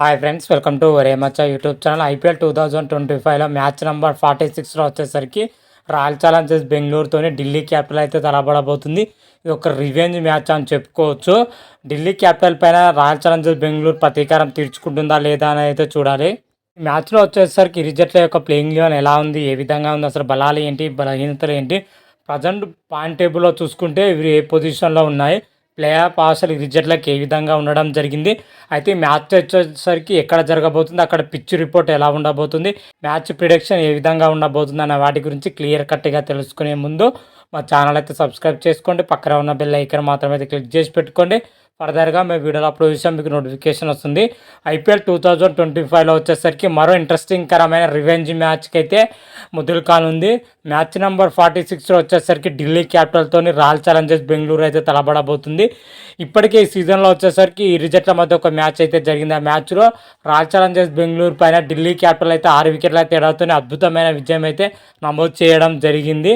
Hi friends welcome to రేమచ్చ YouTube channel IPL two thousand twenty ఫైవ్లో match number forty సిక్స్లో వచ్చేసరికి royal Challengers బెంగళూరుతోనే Delhi capital అయితే తలబడబోతుంది ఇది ఒక రివెంజ్ మ్యాచ్ అని చెప్పుకోవచ్చు. ఢిల్లీ క్యాపిటల్ పైన రాయల్ ఛాలెంజర్స్ బెంగళూరు ప్రతీకారం తీర్చుకుంటుందా లేదా అని అయితే చూడాలి. మ్యాచ్లో వచ్చేసరికి ఇరిజట్ల యొక్క ప్లేయింగ్ లెవెన్ ఎలా ఉంది ఏ విధంగా ఉంది అసలు బలాలు ఏంటి బలహీనతలు ఏంటి? ప్రజెంట్ పాయింట్ టేబుల్లో చూసుకుంటే ఇవి ఏ పొజిషన్లో ఉన్నాయి? ప్లే ఆఫ్ అసలు రిజల్ట్లకు ఏ విధంగా ఉండడం జరిగింది. అయితే మ్యాచ్ వచ్చేసరికి ఎక్కడ జరగబోతుంది అక్కడ పిచ్ రిపోర్ట్ ఎలా ఉండబోతుంది మ్యాచ్ ప్రిడిక్షన్ ఏ విధంగా ఉండబోతుంది అన్న వాటి గురించి క్లియర్ కట్గా తెలుసుకునే ముందు మా ఛానల్ అయితే సబ్స్క్రైబ్ చేసుకోండి. పక్కన ఉన్న బెల్ ఐకన్ మాత్రం అయితే క్లిక్ చేసి పెట్టుకోండి. ఫర్దర్గా మేము వీడియోలు అప్లోడ్ చేసాం మీకు నోటిఫికేషన్ వస్తుంది. ఐపీఎల్ టూ థౌజండ్ ట్వంటీ ఫైవ్లో వచ్చేసరికి మరో ఇంట్రెస్టింగ్ కరమైన రివెంజ్ మ్యాచ్కి అయితే ముద్దుల్ ఖాన్ ఉంది. మ్యాచ్ నెంబర్ ఫార్టీ సిక్స్లో వచ్చేసరికి ఢిల్లీ క్యాపిటల్తో రాయల్ ఛాలెంజర్స్ బెంగళూరు అయితే తలబడబోతుంది. ఇప్పటికే ఈ సీజన్లో వచ్చేసరికి ఈ రిజెట్ల మధ్య ఒక మ్యాచ్ అయితే జరిగింది. ఆ మ్యాచ్లో రాయల్ ఛాలెంజర్స్ బెంగళూరు పైన ఢిల్లీ క్యాపిటల్ అయితే ఆరు వికెట్ల తేడాతో అద్భుతమైన విజయం అయితే నమోదు చేయడం జరిగింది.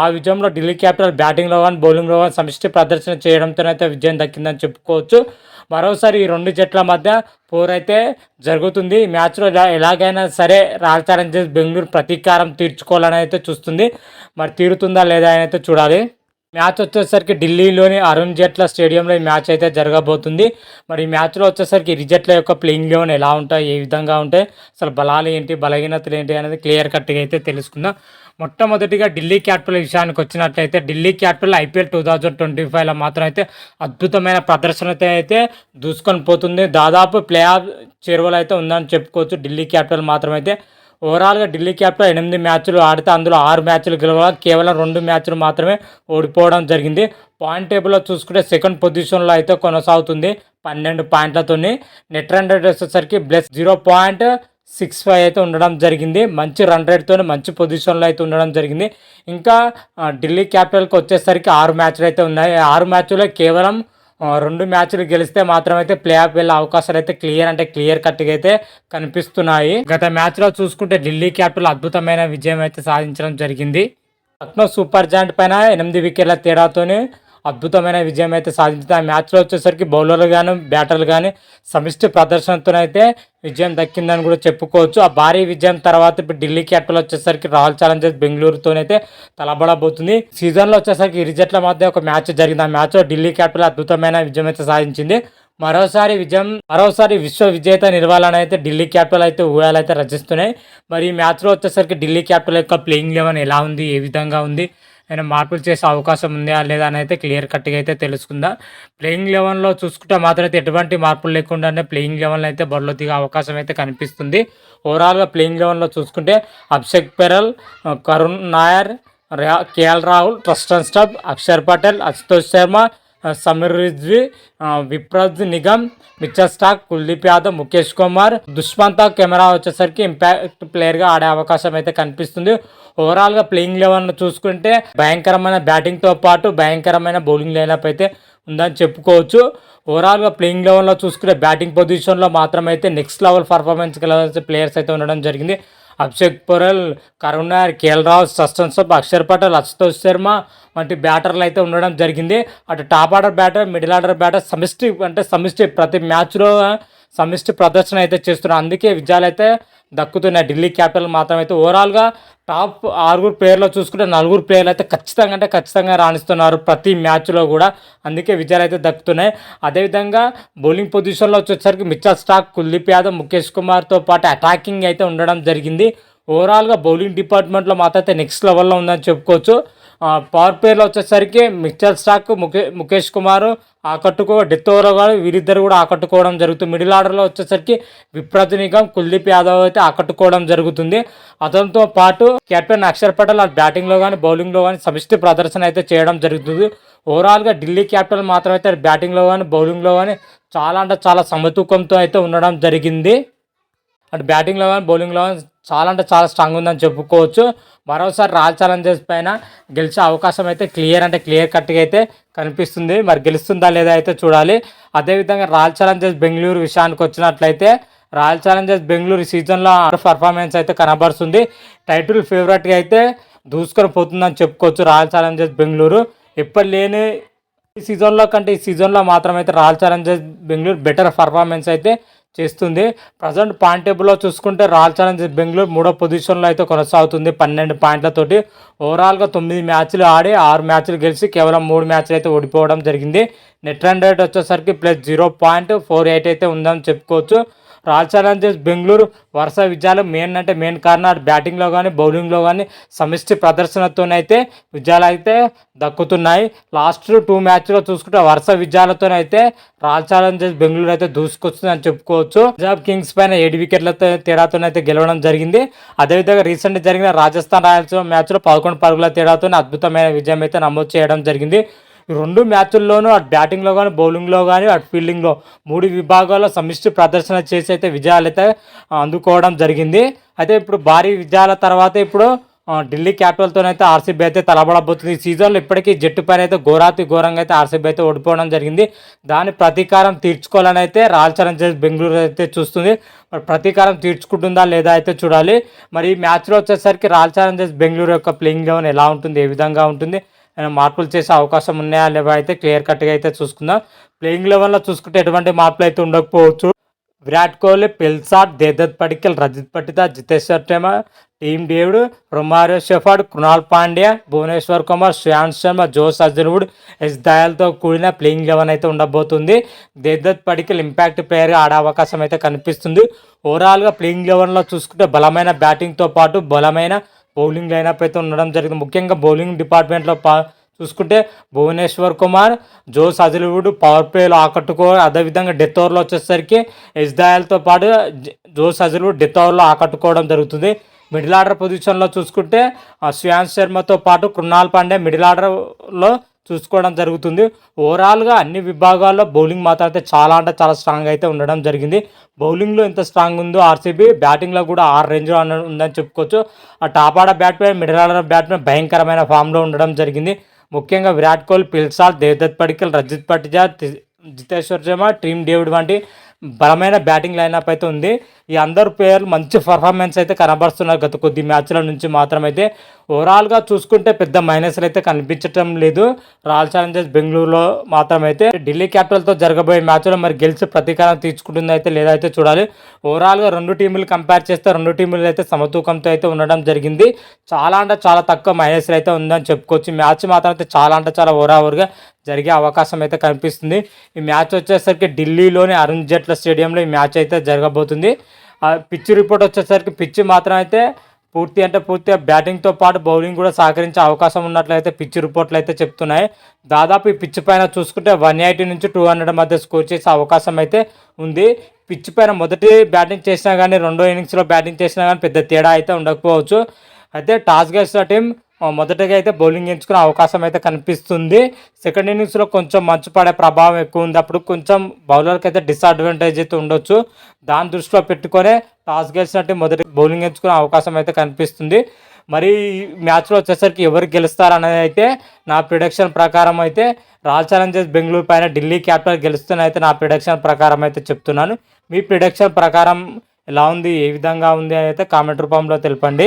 ఆ విజయంలో ఢిల్లీ క్యాపిటల్ బ్యాటింగ్లో కానీ బౌలింగ్లో కానీ సమిష్టి ప్రదర్శన చేయడంతోనైతే విజయం దక్కిందని చెప్పుకోవచ్చు. మరోసారి ఈ రెండు జట్ల మధ్య పోర్ అయితే జరుగుతుంది. మ్యాచ్లో ఎలా- ఎలాగైనా సరే రాయల్ ఛాలెంజర్స్ బెంగళూరు ప్రతీకారం తీర్చుకోవాలని అయితే చూస్తుంది. మరి తీరుతుందా లేదా అని అయితే చూడాలి. మ్యాచ్ వచ్చేసరికి ఢిల్లీలోని అరుణ్ జైట్ల స్టేడియంలో ఈ మ్యాచ్ అయితే జరగబోతుంది. మరి ఈ మ్యాచ్లో వచ్చేసరికి రిజెట్ల యొక్క ప్లేయింగ్ లెవెన్ ఎలా ఉంటాయి ఏ విధంగా ఉంటాయి అసలు బలాలు ఏంటి బలహీనతలు ఏంటి అనేది క్లియర్ కట్గా అయితే తెలుసుకుందాం. మొట్టమొదటిగా ఢిల్లీ క్యాపిటల్ విషయానికి వచ్చినట్లయితే Delhi capital IPL two thousand twenty ఫైవ్లో మాత్రం అయితే అద్భుతమైన ప్రదర్శనతో అయితే దూసుకొని పోతుంది. దాదాపు ప్లే ఆఫ్ చేరువలో అయితే ఉందని చెప్పుకోవచ్చు. ఢిల్లీ క్యాపిటల్ మాత్రం అయితే ఓవరాల్గా ఢిల్లీ క్యాపిటల్ ఎనిమిది మ్యాచ్లు ఆడితే అందులో ఆరు మ్యాచ్లు గెలవాలి? కేవలం రెండు మ్యాచ్లు మాత్రమే ఓడిపోవడం జరిగింది. పాయింట్ టేబుల్లో చూసుకుంటే సెకండ్ పొజిషన్లో అయితే కొనసాగుతుంది పన్నెండు పాయింట్లతోని. నెట్ రన్ రేట్ వచ్చేసరికి plus zero point six five అయితే ఉండడం జరిగింది. మంచి రన్ రేట్తో మంచి పొజిషన్లో అయితే ఉండడం జరిగింది. ఇంకా ఢిల్లీ క్యాపిటల్కి వచ్చేసరికి ఆరు మ్యాచ్లు అయితే ఉన్నాయి. ఆరు మ్యాచ్లో కేవలం రెండు మ్యాచ్లు గెలిస్తే మాత్రమైతే ప్లే ఆఫ్ వెళ్ళే అవకాశాలు అయితే క్లియర్ అంటే క్లియర్ కట్గా అయితే కనిపిస్తున్నాయి. గత మ్యాచ్లో చూసుకుంటే ఢిల్లీ క్యాపిటల్ అద్భుతమైన విజయం అయితే సాధించడం జరిగింది. లక్నో సూపర్ జాయింట్ పైన ఎనిమిది వికెట్ల తేడాతోనే అద్భుతమైన విజయం అయితే సాధించింది. ఆ మ్యాచ్లో వచ్చేసరికి బౌలర్లు కానీ బ్యాటర్లు కానీ సమిష్టి ప్రదర్శనతోనైతే విజయం దక్కిందని కూడా చెప్పుకోవచ్చు. ఆ భారీ విజయం తర్వాత ఇప్పుడు ఢిల్లీ క్యాపిటల్ వచ్చేసరికి రాయల్ ఛాలెంజర్స్ బెంగళూరుతోనైతే తలబడబోతుంది. సీజన్లో వచ్చేసరికి ఇరు జట్ల మధ్య ఒక మ్యాచ్ జరిగింది. ఆ మ్యాచ్లో ఢిల్లీ క్యాపిటల్ అద్భుతమైన విజయం అయితే సాధించింది. మరోసారి విజయం మరోసారి విశ్వ విజేత నిర్వాళన అయితే ఢిల్లీ క్యాపిటల్ అయితే ఊయాలు అయితే రచిస్తున్నాయి. మరి ఈ మ్యాచ్లో వచ్చేసరికి ఢిల్లీ క్యాపిటల్ యొక్క ప్లేయింగ్ లెవెన్ ఎలా ఉంది? ఏ విధంగా ఉంది? ఆయన మార్పులు చేసే అవకాశం ఉందా లేదా అని అయితే క్లియర్ కట్గా అయితే తెలుసుకుందాం. ప్లేయింగ్ లెవెన్లో చూసుకుంటే మాత్రం అయితే ఎటువంటి మార్పులు లేకుండానే ప్లేయింగ్ లెవెన్లో అయితే బరిలో దిగే అవకాశం అయితే కనిపిస్తుంది. ఓవరాల్గా ప్లేయింగ్ లెవెన్లో చూసుకుంటే అభిషేక్ పెరల్ కరుణ్ నాయర్ రా- KL Rahul Tristan Stubbs Axar Patel Ashutosh Sharma ఆ, విప్రజ్ నిగమ్ మిచ్చర్ స్టాక్ కుల్దీప్ యాదవ్ ముఖేష్ కుమార్ దుష్మంత కెమెరా వచ్చేసరికి ఇంపాక్ట్ ప్లేయర్గా ఆడే అవకాశం అయితే కనిపిస్తుంది. ఓవరాల్గా ప్లేయింగ్ లెవెన్ చూసుకుంటే భయంకరమైన బ్యాటింగ్తో పాటు భయంకరమైన బౌలింగ్ లైనప్ అయితే ఉందని చెప్పుకోవచ్చు. ఓవరాల్గా ప్లేయింగ్ లెవెన్లో చూసుకుంటే బ్యాటింగ్ పొజిషన్లో మాత్రమైతే నెక్స్ట్ లెవెల్ పర్ఫార్మెన్స్ గెలవాల్సిన ప్లేయర్స్ అయితే ఉండడం జరిగింది. Abhishek Porel Karun Nair KL Tristan Stubbs Axar Patel Ashutosh Sharma వంటి బ్యాటర్లు అయితే ఉండడం జరిగింది. అటు top order batter middle order batter సమిష్టి అంటే సమిష్టి ప్రతి మ్యాచ్లో సమిష్టి ప్రదర్శన అయితే చేస్తున్నారు. అందుకే విజయాలు అయితే దక్కుతున్నాయి ఢిల్లీ క్యాపిటల్ మాత్రం అయితే ఓవరాల్గా టాప్ ఆరుగురు ప్లేయర్లో చూసుకుంటే నలుగురు ప్లేయర్లు అయితే ఖచ్చితంగా అంటే ఖచ్చితంగా రాణిస్తున్నారు ప్రతి మ్యాచ్లో కూడా. అందుకే విజయాలు అయితే దక్కుతున్నాయి. అదేవిధంగా బౌలింగ్ పొజిషన్లో వచ్చేసరికి మిచ్చల్ స్టాక్ కుల్దీప్ యాదవ్ ముఖేష్ కుమార్తో పాటు అటాకింగ్ అయితే ఉండడం జరిగింది. ఓవరాల్గా బౌలింగ్ డిపార్ట్మెంట్లో మాత్రం అయితే నెక్స్ట్ లెవెల్లో ఉందని చెప్పుకోవచ్చు. పవర్ ప్లేయర్లో వచ్చేసరికి మిక్చర్ స్టాక్ ముఖే ముఖేష్ కుమార్ ఆకట్టుకో డెత్ ఓవర్ కూడా వీరిద్దరు కూడా ఆకట్టుకోవడం జరుగుతుంది. మిడిల్ ఆర్డర్లో వచ్చేసరికి విప్రత్ నిగమ్ కుల్దీప్ యాదవ్ అయితే ఆకట్టుకోవడం జరుగుతుంది. అతనితో పాటు కెప్టెన్ అక్షర్ పటేల్ ఆ బ్యాటింగ్లో కానీ బౌలింగ్లో కానీ సమిష్టి ప్రదర్శన అయితే చేయడం జరుగుతుంది. ఓవరాల్గా ఢిల్లీ క్యాపిటల్ మాత్రం అయితే బ్యాటింగ్లో కానీ బౌలింగ్లో కానీ చాలా అంటే చాలా సమతూకంతో అయితే ఉండడం జరిగింది. అటు బ్యాటింగ్లో కానీ బౌలింగ్లో కానీ చాలా అంటే చాలా స్ట్రాంగ్ ఉందని చెప్పుకోవచ్చు. మరోసారి రాయల్ ఛాలెంజర్స్ పైన గెలిచే అవకాశం అయితే క్లియర్ అంటే క్లియర్ కట్గా అయితే కనిపిస్తుంది. మరి గెలుస్తుందా లేదా అయితే చూడాలి. అదేవిధంగా రాయల్ ఛాలెంజర్స్ బెంగళూరు విషయానికి వచ్చినట్లయితే రాయల్ ఛాలెంజర్స్ బెంగళూరు ఈ సీజన్లో పర్ఫార్మెన్స్ అయితే కనబడుతుంది టైటిల్ ఫేవరెట్గా అయితే దూసుకొని పోతుందని చెప్పుకోవచ్చు రాయల్ ఛాలెంజర్స్ బెంగళూరు. ఎప్పుడు లేని ఈ సీజన్లో కంటే ఈ సీజన్లో మాత్రం అయితే royal challengers Bengaluru better performance అయితే చేస్తుంది. ప్రజెంట్ పాయింట్ టేబుల్లో చూసుకుంటే రాయల్ ఛాలెంజర్స్ బెంగళూరు మూడో పొజిషన్లో అయితే కొనసాగుతుంది పన్నెండు పాయింట్లతోటి. ఓవరాల్గా తొమ్మిది మ్యాచ్లు ఆడి ఆరు మ్యాచ్లు గెలిచి కేవలం మూడు మ్యాచ్లు అయితే ఓడిపోవడం జరిగింది. నెట్ రన్ రేట్ వచ్చేసరికి plus zero point four eight అయితే ఉందని చెప్పుకోవచ్చు. రాయల్ ఛాలెంజర్స్ బెంగళూరు వరుస విజయాలు మెయిన్ అంటే మెయిన్ కారణం. బ్యాటింగ్లో కానీ బౌలింగ్లో కానీ సమిష్టి ప్రదర్శనతోనైతే విజయాలు అయితే దక్కుతున్నాయి లాస్ట్ టూ మ్యాచ్లో చూసుకుంటే వరుస విజయాలతోనైతే రాయల్ ఛాలెంజర్స్ బెంగళూరు అయితే దూసుకొస్తుందని చెప్పుకోవచ్చు. పంజాబ్ కింగ్స్ పైన ఏడు వికెట్లతో తేడాతోనైతే గెలవడం జరిగింది. అదేవిధంగా రీసెంట్ జరిగిన రాజస్థాన్ రాయల్స్ మ్యాచ్లో పదకొండు పరుగుల తేడాతో అద్భుతమైన విజయం అయితే నమోదు చేయడం జరిగింది. రెండు మ్యాచ్ల్లోనూ అటు బ్యాటింగ్లో కానీ బౌలింగ్లో కానీ అటు ఫీల్డింగ్లో మూడు విభాగాల్లో సమిష్టి ప్రదర్శన చేసి అయితే విజయాలు అయితే అందుకోవడం జరిగింది. అయితే ఇప్పుడు భారీ విజయాల తర్వాత ఇప్పుడు ఢిల్లీ క్యాపిటల్తో అయితే ఆర్సీబీ అయితే తలబడబోతుంది. ఈ సీజన్లో ఇప్పటికీ జట్టు పైన అయితే ఘోరాతి ఘోరంగా అయితే ఆర్సీబీ అయితే ఓడిపోవడం జరిగింది. దాని ప్రతీకారం తీర్చుకోవాలని అయితే రాయల్ ఛాలెంజర్స్ బెంగళూరు అయితే చూస్తుంది. మరి ప్రతీకారం తీర్చుకుంటుందా లేదా అయితే చూడాలి. మరి ఈ మ్యాచ్లో వచ్చేసరికి రాయల్ ఛాలెంజర్స్ బెంగళూరు యొక్క ప్లేయింగ్ లెవెన్ ఎలా ఉంటుంది? ఏ విధంగా ఉంటుంది? మార్పులు చేసే అవకాశం ఉన్నాయా లేవా అయితే క్లియర్ కట్గా అయితే చూసుకుందాం. ప్లేయింగ్ లెవెల్లో చూసుకుంటే ఎటువంటి మార్పులు అయితే ఉండకపోవచ్చు. Virat Kohli Phil Salt Devdutt Padikkal Rajat Patidar Jitesh Sharma Tim David Romario Shepherd Krunal Pandya Bhuvneshwar Kumar Shreyan Sharma Josh Hazlewood Yash దయాల్తో కూడిన ప్లేయింగ్ లెవెన్ అయితే ఉండబోతుంది. దేదత్ పడికల్ ఇంపాక్ట్ ప్లేయర్గా ఆడే అవకాశం అయితే కనిపిస్తుంది. ఓవరాల్గా ప్లేయింగ్ లెవెన్లో చూసుకుంటే బలమైన బ్యాటింగ్తో పాటు బలమైన బౌలింగ్ లైనప్ అయితే ఉండడం జరిగింది. ముఖ్యంగా బౌలింగ్ డిపార్ట్మెంట్లో పా చూసుకుంటే Bhuvneshwar Kumar Josh Hazlewood power ప్లేలో ఆకట్టుకో అదేవిధంగా డెత్ ఓవర్లో వచ్చేసరికి ఎస్దాయల్తో పాటు జోస్ అజిలివుడ్ డెత్ ఓవర్లో ఆకట్టుకోవడం జరుగుతుంది. మిడిల్ ఆర్డర్ పొజిషన్లో చూసుకుంటే శ్రేయాన్స్ శర్మతో పాటు కృణాల్ పాండే మిడిల్ ఆర్డర్లో చూసుకోవడం జరుగుతుంది. ఓవరాల్గా అన్ని విభాగాల్లో బౌలింగ్ మాత్రం అయితే చాలా అంటే చాలా స్ట్రాంగ్ అయితే ఉండడం జరిగింది. బౌలింగ్లో ఎంత స్ట్రాంగ్ ఉందో ఆర్సీబీ బ్యాటింగ్లో కూడా ఆరు రేంజ్లో ఉందని చెప్పుకోవచ్చు. ఆ top order batsmen middle order batsmen భయంకరమైన ఫామ్లో ఉండడం జరిగింది. ముఖ్యంగా Virat Kohli Phil Salt Devdutt Padikkal Rajat Patidar Jitesh Sharma Tim David వంటి బలమైన బ్యాటింగ్ లైనప్ అయితే ఉంది. ఈ అందరు ప్లేయర్లు మంచి పర్ఫార్మెన్స్ అయితే కనబరుస్తున్నారు. గత కొద్ది మ్యాచ్ల నుంచి మాత్రమైతే ఓవరాల్గా చూసుకుంటే పెద్ద మైనస్లు అయితే కనిపించటం లేదు. రాయల్ ఛాలెంజర్స్ బెంగళూరులో మాత్రమైతే ఢిల్లీ క్యాపిటల్తో జరగబోయే మ్యాచ్లో మరి గెలిచి ప్రతీకారం తీర్చుకుంటుంది అయితే లేదైతే చూడాలి. ఓవరాల్గా రెండు టీములు కంపేర్ చేస్తే రెండు టీములు అయితే సమతూకంతో అయితే ఉండడం జరిగింది. చాలా అంటే చాలా తక్కువ మైనస్లు అయితే ఉందని చెప్పుకోవచ్చు. మ్యాచ్ మాత్రం అయితే చాలా అంటే చాలా ఓవరావర్గా జరిగే అవకాశం అయితే కనిపిస్తుంది. ఈ మ్యాచ్ వచ్చేసరికి ఢిల్లీలోని అరుణ్ జైట్ల స్టేడియంలో ఈ మ్యాచ్ అయితే జరగబోతుంది. పిచ్చి రిపోర్ట్ వచ్చేసరికి పిచ్చి మాత్రం అయితే పూర్తి అంటే పూర్తిగా బ్యాటింగ్తో పాటు బౌలింగ్ కూడా సహకరించే అవకాశం ఉన్నట్లయితే పిచ్ రిపోర్ట్లు అయితే చెప్తున్నాయి. దాదాపు ఈ పిచ్ పైన చూసుకుంటే వన్ ఎయిటీ నుంచి టూ హండ్రెడ్ మధ్య స్కోర్ చేసే అవకాశం అయితే ఉంది. పిచ్ పైన మొదటి బ్యాటింగ్ చేసినా కానీ రెండో ఇన్నింగ్స్లో బ్యాటింగ్ చేసినా కానీ పెద్ద తేడా అయితే ఉండకపోవచ్చు. అయితే టాస్ గెలిచిన టీం మొదటగా అయితే బౌలింగ్ ఎంచుకునే అవకాశం అయితే కనిపిస్తుంది. సెకండ్ ఇన్నింగ్స్లో కొంచెం మంచు పడే ప్రభావం ఎక్కువ ఉంది. అప్పుడు కొంచెం బౌలర్కి అయితే డిసడ్వాంటేజ్ అయితే ఉండొచ్చు. దాని దృష్టిలో పెట్టుకొని టాస్ గెలిచినట్టు మొదటి బౌలింగ్ ఎంచుకునే అవకాశం అయితే కనిపిస్తుంది. మరి మ్యాచ్లో వచ్చేసరికి ఎవరు గెలుస్తారనేది అయితే నా ప్రిడక్షన్ ప్రకారం అయితే రాయల్ ఛాలెంజర్స్ బెంగళూరు పైన ఢిల్లీ క్యాపిటల్ గెలుస్తున్న అయితే నా ప్రిడక్షన్ ప్రకారం అయితే చెప్తున్నాను. మీ ప్రిడక్షన్ ప్రకారం ఎలా ఉంది? ఏ విధంగా ఉంది? అని అయితే కామెంట్ రూపంలో తెలపండి.